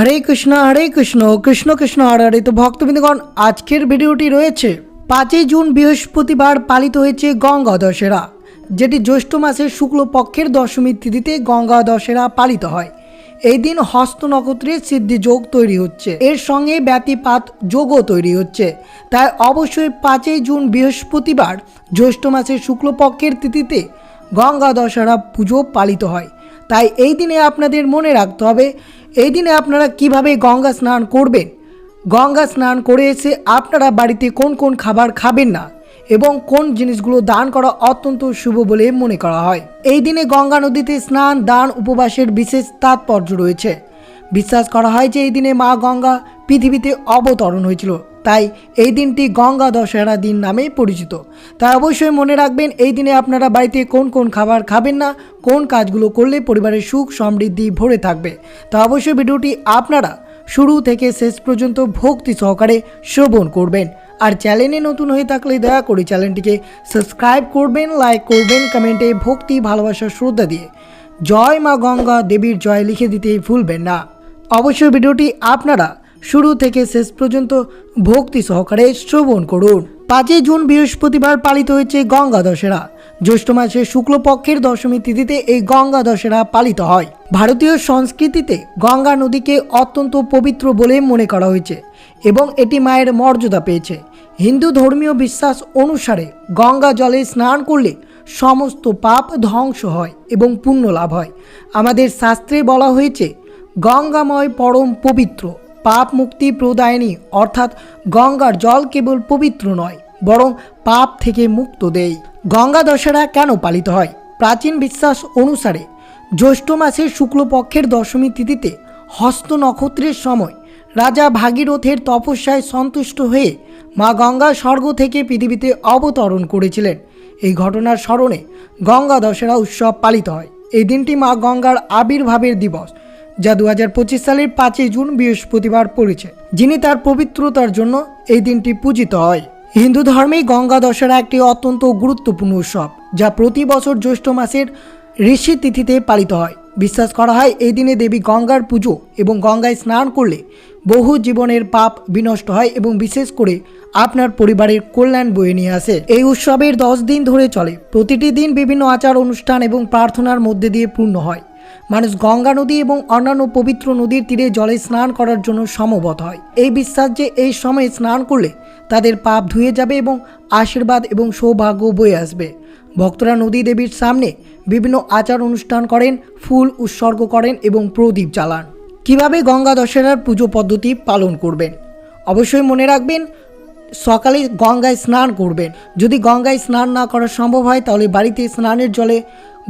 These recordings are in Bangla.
হরে কৃষ্ণ হরে কৃষ্ণ কৃষ্ণ কৃষ্ণ, হরে হরে। তো ভক্তবৃন্দগণ, আজকের ভিডিওটি রয়েছে পাঁচই জুন বৃহস্পতিবার পালিত হয়েছে গঙ্গা দশেরা যেটি জ্যৈষ্ঠ মাসের শুক্লপক্ষের দশমীর তিথিতে গঙ্গা দশেরা পালিত হয়। এই দিন হস্ত নক্ষত্রের সিদ্ধি যোগ তৈরি হচ্ছে। এর সঙ্গে ব্যতিপাত যোগও তৈরি হচ্ছে। তাই অবশ্যই পাঁচই জুন বৃহস্পতিবার জ্যৈষ্ঠ মাসের শুক্লপক্ষের তিথিতে গঙ্গা দশেরা পুজো পালিত হয়। তাই এই দিনে আপনাদের মনে রাখতে হবে এই দিনে আপনারা কীভাবে গঙ্গা স্নান করবেন? গঙ্গা স্নান করে এসে আপনারা বাড়িতে কোন কোন খাবার খাবেন না? এবং কোন জিনিসগুলো দান করা অত্যন্ত শুভ বলে মনে করা হয়। এই দিনে গঙ্গা নদীতে স্নান, দান, উপবাসের বিশেষ তাৎপর্য রয়েছে। বিশ্বাস করা হয় যে এই দিনে মা গঙ্গা পৃথিবীতে অবতরণ হয়েছিল। তাই এই দিনটি গঙ্গা দশেরা দিন নামে পরিচিত। তাই অবশ্যই মনে রাখবেন, এই দিনে আপনারা বাড়িতে কোন কোন খাবার খাবেন না, কোন কাজগুলো করলে পরিবারের সুখ সমৃদ্ধি ভরে থাকবে। তা অবশ্যই ভিডিওটি আপনারা শুরু থেকে শেষ পর্যন্ত ভক্তি সহকারে শ্রবণ করবেন। আর চ্যানেলে নতুন হয়ে থাকলে দয়া করে চ্যানেলটিকে সাবস্ক্রাইব করবেন, লাইক করবেন, কমেন্টে ভক্তি, ভালোবাসা, শ্রদ্ধা দিয়ে। জয় মা গঙ্গা দেবীর জয় লিখে দিতে ভুলবেন না। অবশ্যই ভিডিওটি আপনারা শুরু থেকে শেষ পর্যন্ত ভক্তি সহকারে শ্রবণ করুন। পাঁচই জুন বৃহস্পতিবার পালিত হয়েছে গঙ্গা দশেরা জ্যৈষ্ঠ মাসের শুক্লপক্ষের দশমী তিথিতে এই গঙ্গা দশেরা পালিত হয়। ভারতীয় সংস্কৃতিতে গঙ্গা নদীকে অত্যন্ত পবিত্র বলে মনে করা হয়েছে এবং এটি মায়ের মর্যাদা পেয়েছে। হিন্দু ধর্মীয় বিশ্বাস অনুসারে গঙ্গা জলে স্নান করলে সমস্ত পাপ ধ্বংস হয় এবং পুণ্য লাভ হয়। আমাদের শাস্ত্রে বলা হয়েছে, গঙ্গাময় পরম পবিত্র। পাপ মুক্তি প্রদায়নী, অর্থাৎ গঙ্গার জল কেবল পবিত্র নয়, বরং পাপ থেকে মুক্ত দেয় গঙ্গা দশেরা কেন পালিত হয়? প্রাচীন বিশ্বাস অনুসারে জ্যৈষ্ঠ মাসের শুক্লপক্ষের দশমী তিথিতে হস্ত নক্ষত্রের সময় রাজা ভাগীরথের তপস্যায় সন্তুষ্ট হয়ে মা গঙ্গা স্বর্গ থেকে পৃথিবীতে অবতরণ করেছিলেন। এই ঘটনার স্মরণে গঙ্গা দশেরা উৎসব পালিত হয়। এই দিনটি মা গঙ্গার আবির্ভাবের দিবস। যা দু হাজার পঁচিশ সালের পাঁচই জুন বৃহস্পতিবার পড়েছে। যিনি তার পবিত্রতার জন্য এই দিনটি পূজিত হয়। হিন্দু ধর্মে গঙ্গা দশেরা একটি অত্যন্ত গুরুত্বপূর্ণ উৎসব, যা প্রতি বছর জ্যৈষ্ঠ মাসের ঋষি তিথিতে পালিত হয়। বিশ্বাস করা হয়, এই দিনে দেবী গঙ্গার পুজো এবং গঙ্গায় স্নান করলে বহু জীবনের পাপ বিনষ্ট হয় এবং বিশেষ করে আপনার পরিবারের কল্যাণ বয়ে নিয়ে আসে। এই উৎসবের দশ দিন ধরে চলে। প্রতিটি দিন বিভিন্ন আচার অনুষ্ঠান এবং প্রার্থনার মধ্যে দিয়ে পূর্ণ হয়। মানুষ গঙ্গা নদী এবং অন্যান্য পবিত্র নদীর তীরে জলে স্নান করার জন্য সমবত হয়। এই বিশ্বাস যে এই সময়ে স্নান করলে তাদের পাপ ধুয়ে যাবে এবং আশীর্বাদ এবং সৌভাগ্য বয়ে আসবে। ভক্তরা নদী দেবীর সামনে বিভিন্ন আচার অনুষ্ঠান করেন, ফুল উৎসর্গ করেন এবং প্রদীপ জ্বালান। কীভাবে গঙ্গা দশেরার পুজো পদ্ধতি পালন করবেন? অবশ্যই মনে রাখবেন, সকালে গঙ্গায় স্নান করবেন। যদি গঙ্গায় স্নান না করা সম্ভব হয়, তাহলে বাড়িতে স্নানের জলে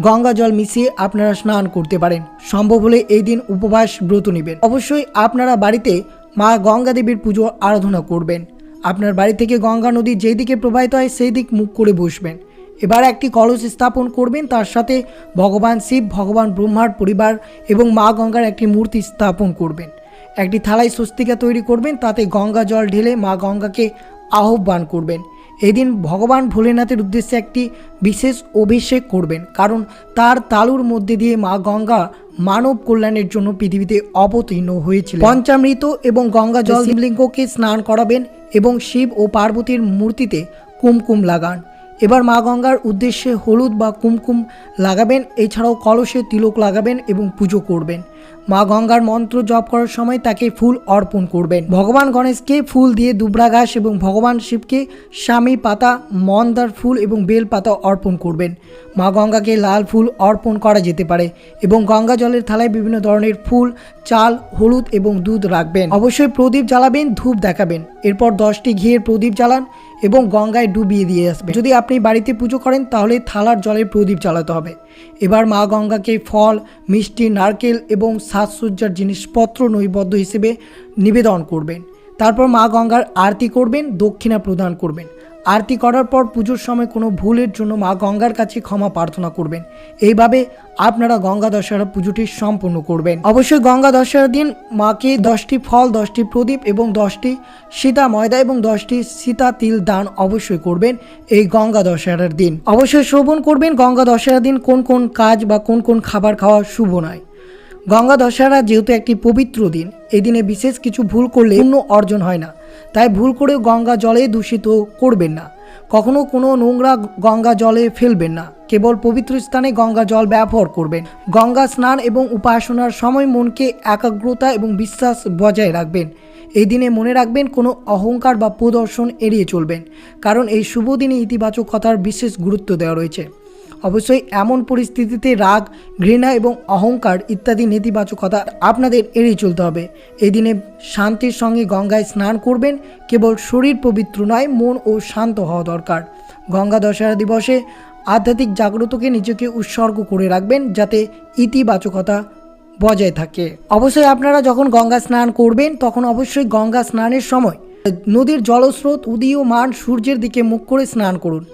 গঙ্গা জল মিশিয়ে আপনারা স্নান করতে পারেন। সম্ভব হলে এই দিন উপবাস ব্রত নেবেন। অবশ্যই আপনারা বাড়িতে মা গঙ্গা দেবীর পুজো আরাধনা করবেন। আপনার বাড়ি থেকে গঙ্গা নদী যেই দিকে প্রবাহিত হয় সেই দিক মুখ করে বসবেন। এবার একটি কলস স্থাপন করবেন, তার সাথে ভগবান শিব, ভগবান ব্রহ্মার পরিবার এবং মা গঙ্গার একটি মূর্তি স্থাপন করবেন। একটি থালায় স্বস্তিকা তৈরি করবেন, তাতে গঙ্গা জল ঢেলে মা গঙ্গাকে আহ্বান করবেন। এদিন ভগবান ভোলেনাথের উদ্দেশ্যে একটি বিশেষ অভিষেক করবেন, কারণ তার তালুর মধ্যে দিয়ে মা গঙ্গা মানব কল্যাণের জন্য পৃথিবীতে অবতীর্ণ হয়েছিল পঞ্চামৃত এবং গঙ্গা জল শিবলিঙ্গকে স্নান করাবেন এবং শিব ও পার্বতীর মূর্তিতে কুমকুম লাগান। এবার মা গঙ্গার উদ্দেশ্যে হলুদ বা কুমকুম লাগাবেন, এছাড়াও কলসে তিলক লাগাবেন এবং পুজো করবেন। মা গঙ্গার মন্ত্র জপ করার সময় তাকে ফুল অর্পণ করবেন। ভগবান গণেশকে ফুল দিয়ে দুবরা ঘাস এবং ভগবান শিবকে স্বামী পাতা, মন্দার ফুল এবং বেল পাতা অর্পণ করবেন। মা গঙ্গাকে লাল ফুল অর্পণ করা যেতে পারে এবং গঙ্গা জলের থালায় বিভিন্ন ধরনের ফুল, চাল, হলুদ এবং দুধ রাখবেন। অবশ্যই প্রদীপ জ্বালাবেন, ধূপ দেখাবেন। এরপর দশটি ঘিয়ের প্রদীপ জ্বালান এবং গঙ্গায় ডুবিয়ে দিয়ে আসবে। যদি আপনি বাড়িতে পুজো করেন, তাহলে থালার জলের প্রদীপ চালাতে হবে। এবার মা গঙ্গাকে ফল, মিষ্টি, নারকেল এবং সাজসজ্জার জিনিসপত্র নৈবদ্য হিসেবে নিবেদন করবেন। তারপর মা গঙ্গার আরতি করবেন, দক্ষিণা প্রদান করবেন। আরতি করার পর পুজোর সময় কোনো ভুলের জন্য মা গঙ্গার কাছে ক্ষমা প্রার্থনা করবেন। এইভাবে আপনারা গঙ্গা দশহরা পুজোটি সম্পূর্ণ করবেন। অবশ্যই গঙ্গা দশহরার দিন মাকে দশটি ফল, দশটি প্রদীপ এবং দশটি সীতা ময়দা এবং দশটি সীতা তিল দান অবশ্যই করবেন এই গঙ্গা দশহরার দিন। অবশ্যই শ্রবণ করবেন গঙ্গা দশহরার দিন কোন কোন কাজ বা কোন কোন খাবার খাওয়া শুভ নয়। গঙ্গা দশহরা যেহেতু একটি পবিত্র দিন এই দিনে বিশেষ কিছু ভুল করলে পুণ্য অর্জন হয় না। তাই ভুল করেও গঙ্গা জলে দূষিত করবেন না। কখনো কোনো নোংরা গঙ্গা জলে ফেলবেন না। কেবল পবিত্র স্থানে গঙ্গা জল ব্যবহার করবেন। গঙ্গা স্নান এবং উপাসনার সময় মনকে একাগ্রতা এবং বিশ্বাস বজায় রাখবেন। এই দিনে মনে রাখবেন কোনো অহংকার বা প্রদর্শন এড়িয়ে চলবেন। কারণ এই শুভ দিনে ইতিবাচক কথার বিশেষ গুরুত্ব দেওয়া রয়েছে। অবশ্যই এমন পরিস্থিতিতে রাগ, ঘৃণা এবং অহংকার ইত্যাদি নেতিবাচকতা আপনাদের এড়িয়ে চলতে হবে। এই দিনে শান্তির সঙ্গে গঙ্গায় স্নান করবেন, কেবল শরীর পবিত্র নয়, মন ও শান্ত হওয়া দরকার। গঙ্গা দশহরা দিবসে আধ্যাত্মিক জাগ্রতকে নিজেকে উৎসর্গ করে রাখবেন যাতে ইতিবাচকতা বজায় থাকে। অবশ্যই আপনারা যখন গঙ্গা স্নান করবেন, তখন অবশ্যই গঙ্গা স্নানের সময় নদীর জলস্রোত, উদীয়মান সূর্যের দিকে মুখ করে স্নান করুন।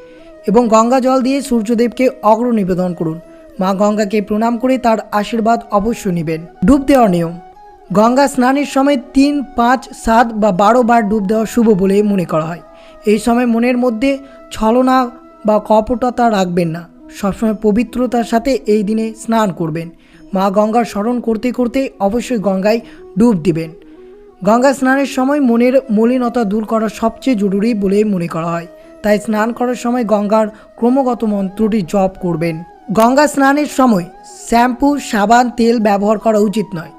এবং গঙ্গা জল দিয়ে সূর্যদেবকে অগ্র নিবেদন করুন। মা গঙ্গাকে প্রণাম করে তার আশীর্বাদ অবশ্যই নেবেন। ডুব দেওয়ার নিয়ম। গঙ্গা স্নানের সময় তিন, পাঁচ, সাত বা বারো বার ডুব দেওয়া শুভ বলে মনে করা হয়। এই সময় মনের মধ্যে ছলনা বা কপটতা রাখবেন না। সবসময় পবিত্রতার সাথে এই দিনে স্নান করবেন। মা গঙ্গার স্মরণ করতে করতে অবশ্যই গঙ্গায় ডুব দিবেন। গঙ্গা স্নানের সময় মনের মলিনতা দূর করা সবচেয়ে জরুরি বলে মনে করা হয়। তাই স্নান করার সময় গঙ্গার ক্রমাগত মন্ত্রটি জপ করবেন। গঙ্গা স্নানের সময় শ্যাম্পু, সাবান, তেল ব্যবহার করা উচিত নয়।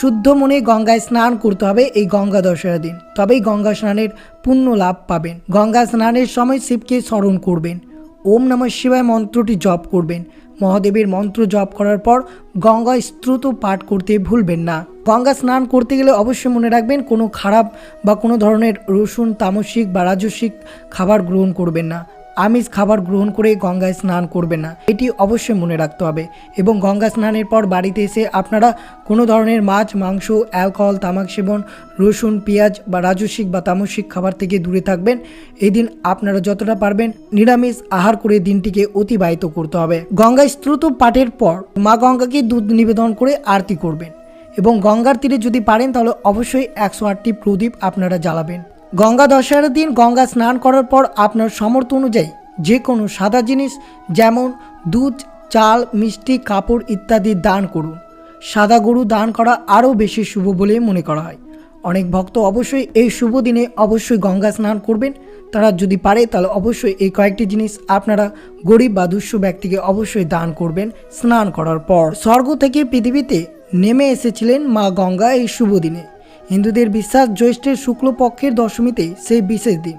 শুদ্ধ মনে গঙ্গায় স্নান করতে হবে, এই গঙ্গা দশরা দিন। তবেই গঙ্গা স্নানের পুণ্য লাভ পাবেন। গঙ্গা স্নানের সময় শিবকে স্মরণ করবেন। ওম নমঃ শিবায় মন্ত্রটি জপ করবেন। মহাদেবের মন্ত্র জপ করার পর গঙ্গা স্ত্রুত পাঠ করতে ভুলবেন না। গঙ্গা স্নান করতে গেলে অবশ্যই মনে রাখবেন কোনো খারাপ বা কোনো ধরনের রসুন, তামসিক বা রাজস্বিক খাবার গ্রহণ করবেন না। আমিষ খাবার গ্রহণ করে গঙ্গায় স্নান করবে না। এটি অবশ্যই মনে রাখতে হবে এবং গঙ্গা স্নানের পর বাড়িতে এসে আপনারা কোনো ধরনের মাছ, মাংস, অ্যালকোহল, তামাক সেবন, রসুন, পেঁয়াজ বা রাজস্বিক বা তামসিক খাবার থেকে দূরে থাকবেন। এই দিন আপনারা যতটা পারবেন নিরামিষ আহার করে দিনটিকে অতিবাহিত করতে হবে। গঙ্গা স্ত্রুত পাঠের পর মা গঙ্গাকে দুধ নিবেদন করে আরতি করবেন এবং গঙ্গার তীরে যদি পারেন তাহলে অবশ্যই একশো আটটি প্রদীপ আপনারা জ্বালাবেন। গঙ্গা দশহার দিন গঙ্গা স্নান করার পর আপনার সামর্থ্য অনুযায়ী যে কোনো সাদা জিনিস যেমন দুধ, চাল, মিষ্টি, কাপড় ইত্যাদি দান করুন। সাদা গরু দান করা আরও বেশি শুভ বলে মনে করা হয়। অনেক ভক্ত অবশ্যই এই শুভ দিনে অবশ্যই গঙ্গা স্নান করবেন। তারা যদি পারে তাহলে অবশ্যই এই কয়েকটি জিনিস আপনারা গরিব বা দুঃস্ব ব্যক্তিকে অবশ্যই দান করবেন স্নান করার পর। স্বর্গ থেকে পৃথিবীতে নেমে এসেছিলেন মা গঙ্গা এই শুভ দিনে। হিন্দুদের বিশ্বাস জ্যৈষ্ঠের শুক্লপক্ষের দশমীতে সেই বিশেষ দিন।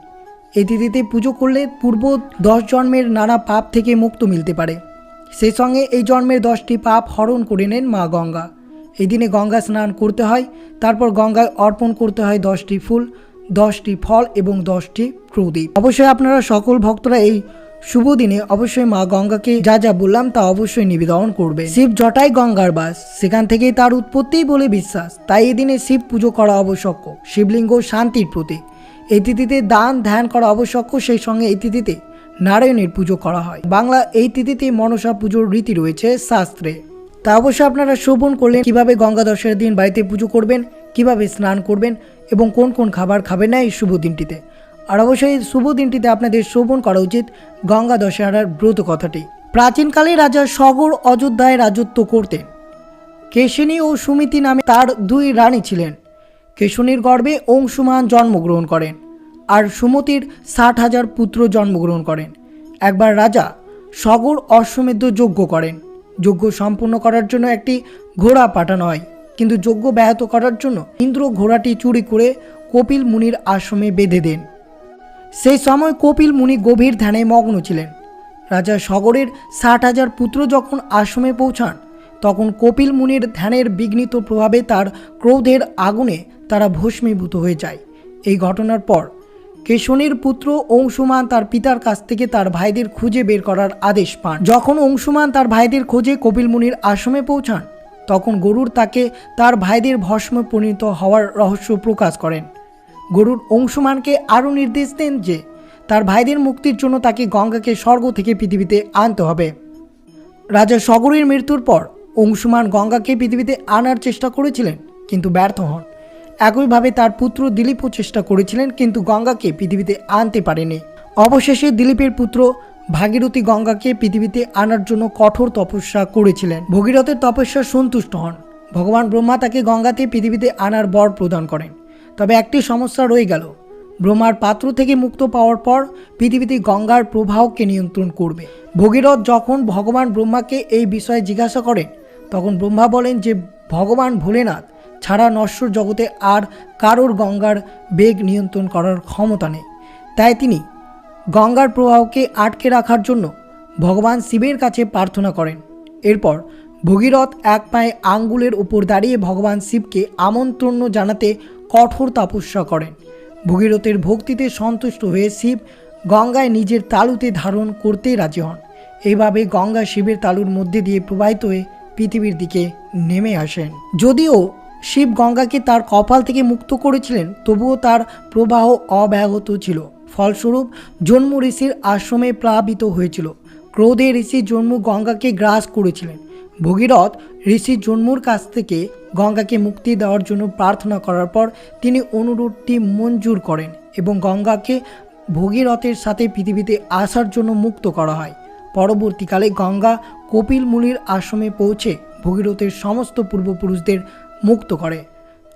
এই তিথিতে পুজো করলে পূর্ব দশ জন্মের নানা পাপ থেকে মুক্ত মিলতে পারে। সেই সঙ্গে এই জন্মের দশটি পাপ হরণ করে নেন মা গঙ্গা। এই দিনে গঙ্গা স্নান করতে হয়, তারপর গঙ্গায় অর্পণ করতে হয় দশটি ফুল, দশটি ফল এবং দশটি প্রদীপ। অবশ্যই আপনারা সকল ভক্তরা এই শুভ দিনে অবশ্যই মা গঙ্গাকে যা যা বললাম তা অবশ্যই নিবেদন করবে। শিব জটাই গঙ্গার বাস, সেখান থেকেই তার উৎপত্তি বলে বিশ্বাস। তাই এদিনে শিব পুজো করা আবশ্যক। শিবলিঙ্গ শান্তির প্রতীক। এই তিথিতে দান ধ্যান করা আবশ্যক, সেই সঙ্গে এই তিথিতে নারায়ণের পুজো করা হয়। বাংলা এই তিথিতে মনসা পুজোর রীতি রয়েছে শাস্ত্রে। তা অবশ্যই আপনারা শ্রবণ করলেন কীভাবে গঙ্গা দশের দিন বাড়িতে পুজো করবেন, কীভাবে স্নান করবেন এবং কোন কোন খাবার খাবেন না এই শুভ দিনটিতে? আর অবশ্যই শুভ দিনটিতে আপনাদের শ্রবণ করা উচিত গঙ্গা দশহরার ব্রত কথাটি। প্রাচীনকালে রাজা সগর অযোধ্যায় রাজত্ব করতেন। কেশিনী ও সুমিতি নামে তার দুই রানী ছিলেন। কেশনীর গর্ভে অংশুমান জন্মগ্রহণ করেন আর সুমতির ষাট হাজার পুত্র জন্মগ্রহণ করেন। একবার রাজা সগর অশ্বমেধ যজ্ঞ করেন। যজ্ঞ সম্পূর্ণ করার জন্য একটি ঘোড়া পাঠানো হয়। কিন্তু যজ্ঞ ব্যাহত করার জন্য ইন্দ্র ঘোড়াটি চুরি করে কপিল মুনির আশ্রমে বেঁধে দেন। সেই সময় কপিল মুনি গভীর ধ্যানে মগ্ন ছিলেন। রাজা সগরের ষাট হাজার পুত্র যখন আশ্রমে পৌঁছান, তখন কপিল মুনির ধ্যানের বিঘ্নিত প্রভাবে তার ক্রোধের আগুনে তারা ভস্মীভূত হয়ে যায়। এই ঘটনার পর কেশনীর পুত্র অংশুমান তার পিতার কাছ থেকে তার ভাইদের খুঁজে বের করার আদেশ পান। যখন অংশুমান তার ভাইদের খোঁজে কপিল মুনির আশ্রমে পৌঁছান, তখন গরুর তাকে তার ভাইদের ভস্ম পরিণত হওয়ার রহস্য প্রকাশ করেন। গরুর অংশুমানকে আরও নির্দেশ দেন যে, তার ভাইদের মুক্তির জন্য তাকে গঙ্গাকে স্বর্গ থেকে পৃথিবীতে আনতে হবে। রাজা সগরের মৃত্যুর পর অংশুমান গঙ্গাকে পৃথিবীতে আনার চেষ্টা করেছিলেন, কিন্তু ব্যর্থ হন। একইভাবে তার পুত্র দিলীপও চেষ্টা করেছিলেন, কিন্তু গঙ্গাকে পৃথিবীতে আনতে পারেনি। অবশেষে দিলীপের পুত্র ভাগীরথী গঙ্গাকে পৃথিবীতে আনার জন্য কঠোর তপস্যা করেছিলেন। ভগীরথের তপস্যা সন্তুষ্ট হন। ভগবান ব্রহ্মা তাকে গঙ্গাতে পৃথিবীতে আনার বর প্রদান করেন। তবে একটি সমস্যা রয়ে গেল। ব্রহ্মার পাত্র থেকে মুক্ত পাওয়ার পর পৃথিবীতে গঙ্গার প্রবাহকে নিয়ন্ত্রণ করবে। ভগীরথ যখন ভগবান ব্রহ্মাকে এই বিষয়ে জিজ্ঞাসা করেন, তখন ব্রহ্মা বলেন যে, ভগবান ভোলেনাথ ছাড়া নশ্বর জগতে আর কারোর গঙ্গার বেগ নিয়ন্ত্রণ করার ক্ষমতা নেই। তাই তিনি গঙ্গার প্রবাহকে আটকে রাখার জন্য ভগবান শিবের কাছে প্রার্থনা করেন। এরপর ভগীরথ এক পায়ে আঙ্গুলের উপর দাঁড়িয়ে ভগবান শিবকে আমন্ত্রণ জানাতে কঠোর তপস্যা করেন। ভগীরথের ভক্তিতে সন্তুষ্ট হয়ে শিব গঙ্গায় নিজের তালুতে ধারণ করতে রাজি হন। এইভাবে গঙ্গা শিবের তালুর মধ্যে দিয়ে প্রবাহিত হয়ে পৃথিবীর দিকে নেমে আসেন। যদিও শিব গঙ্গাকে তার কপাল থেকে মুক্ত করেছিলেন, তবুও তার প্রবাহ অব্যাহত ছিল। ফলস্বরূপ জন্ম ঋষির আশ্রমে প্লাবিত হয়েছিল। ক্রোধে ঋষি জন্ম গঙ্গাকে গ্রাস করেছিলেন। ভগীরথ ঋষি জন্মুর কাছ থেকে গঙ্গাকে মুক্তি দেওয়ার জন্য প্রার্থনা করার পর তিনি অনুরোধটি মঞ্জুর করেন এবং গঙ্গাকে ভগীরথের সাথে পৃথিবীতে আসার জন্য মুক্ত করা হয়। পরবর্তীকালে গঙ্গা কপিল মুনির আশ্রমে পৌঁছে ভগীরথের সমস্ত পূর্বপুরুষদের মুক্ত করে।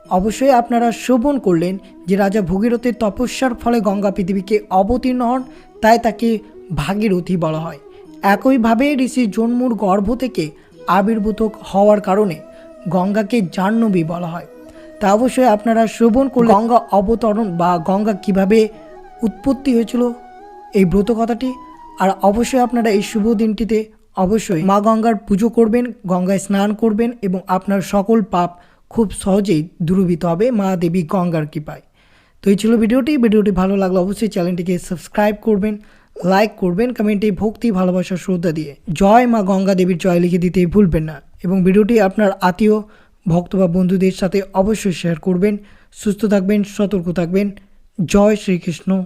অবশ্যই আপনারা শোভন করলেন যে রাজা ভগীরথের তপস্যার ফলে গঙ্গা পৃথিবীকে অবতীর্ণ হন, তাই তাকে ভাগীরথী বলা হয়। একইভাবে ঋষি জন্মুর গর্ভ থেকে আবির্ভূত হওয়ার কারণে গঙ্গাকে জাহ্নবী বলা হয়। তা অবশ্যই আপনারা শ্রবণ করলে গঙ্গা অবতরণ বা গঙ্গা কীভাবে উৎপত্তি হয়েছিল এই ব্রত কথাটি, আর অবশ্যই আপনারা এই শুভ দিনটিতে অবশ্যই মা গঙ্গার পুজো করবেন, গঙ্গায় স্নান করবেন এবং আপনার সকল পাপ খুব সহজেই দূরীভূত হবে মা দেবী গঙ্গার কৃপায়। তো এই ছিল ভিডিওটি। ভিডিওটি ভালো লাগলে অবশ্যই চ্যানেলটিকে সাবস্ক্রাইব করবেন লাইক করবেন কমেন্টে ভক্তি, ভালোবাসা, শ্রদ্ধা দিয়ে। জয় মা গঙ্গা দেবীর জয় লিখে দিতে ভুলবেন না। এবং ভিডিওটি আপনার আত্মীয়, ভক্ত বা বন্ধুদের সাথে অবশ্যই শেয়ার করবেন। সুস্থ থাকবেন, সতর্ক থাকবেন। জয় শ্রীকৃষ্ণ।